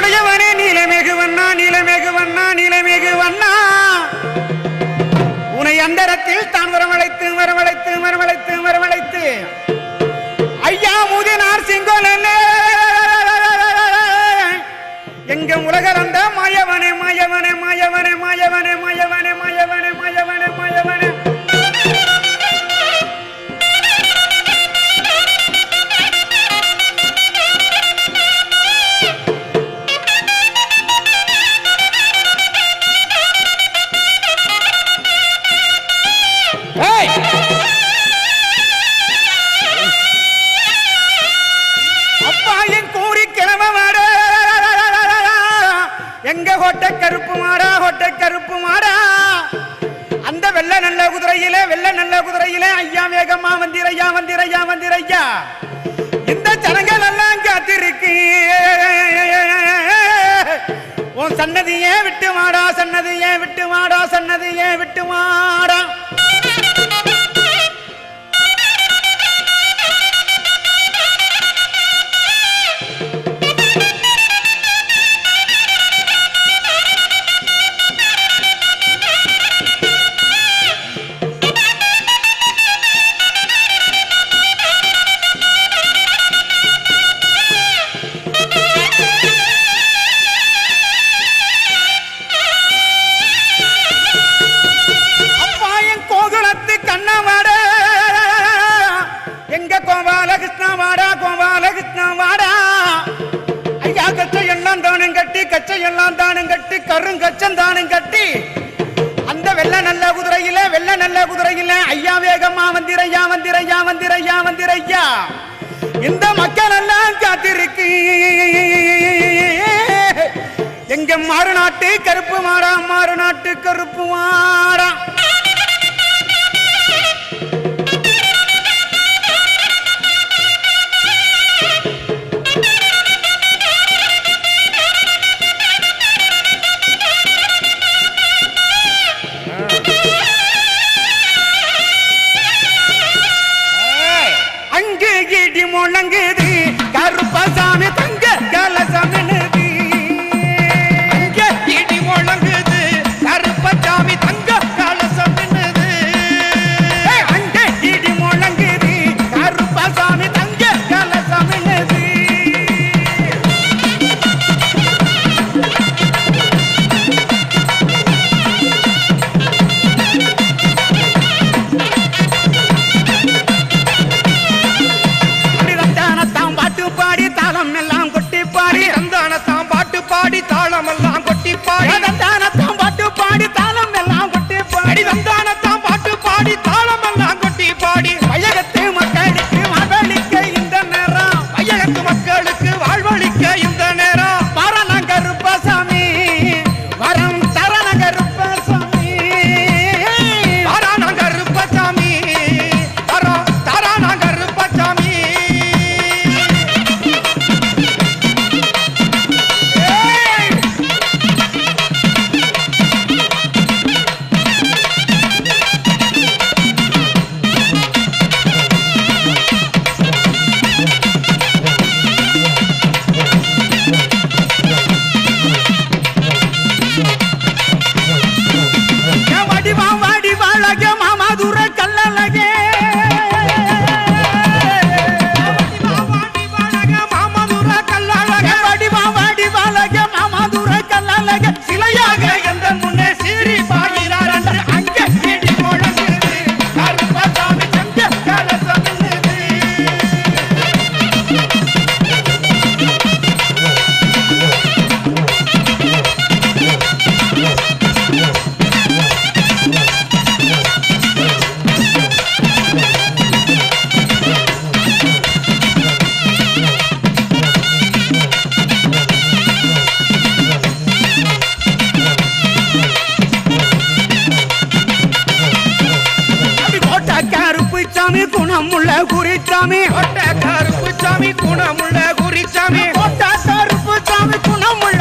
நீருடையவனே நீலமேகு வண்ணா நீலமேகு வண்ணா நீலமேகு வண்ணா. உனை அந்தரத்தில் தான் வரவழைத்து வரவழைத்து ஏய் அப்பா என் கூறி கிளம்ப எங்க ஹோட்டை கருப்பு மாடா ஹோட்டை கருப்பு மாடா. அந்த வெள்ள நல்ல குதிரையில வெள்ள நல்ல குதிரையில ஐயா வேகமா வந்திரையா வந்திரையா வந்திரையா. இந்த ஜனங்கள் எல்லாம் காத்திருக்கு. உன் சன்னதியே விட்டு மாடா சன்னதியே விட்டு மாடா சன்னதியே விட்டு மாடா கட்டி எல்லாம் தானும் கட்டி கருங்கச்சம் தானும் கட்டி அந்த வெள்ள நல்ல குதிரையில வெள்ள நல்ல குதிரையில ஐயா வேகமா வந்திரையா வந்திரையா வந்திரையா வந்திரையா. இந்த மக்கள் எல்லாம் காத்திருக்கு. எங்க மாறு நாட்டு கருப்பு மாறா மாறு நாட்டு மாடா கிடி முழங்குது. கருப்பசாமி தங்க கலசாமி Bảo குறிச்சாமி குணமுள்ள குறிச்சாமி ஒட்ட கருப்புச்சாமி குணமுள்ள குறிச்சாமி ஒட்ட கருப்புச்சாமி குணமுள்ள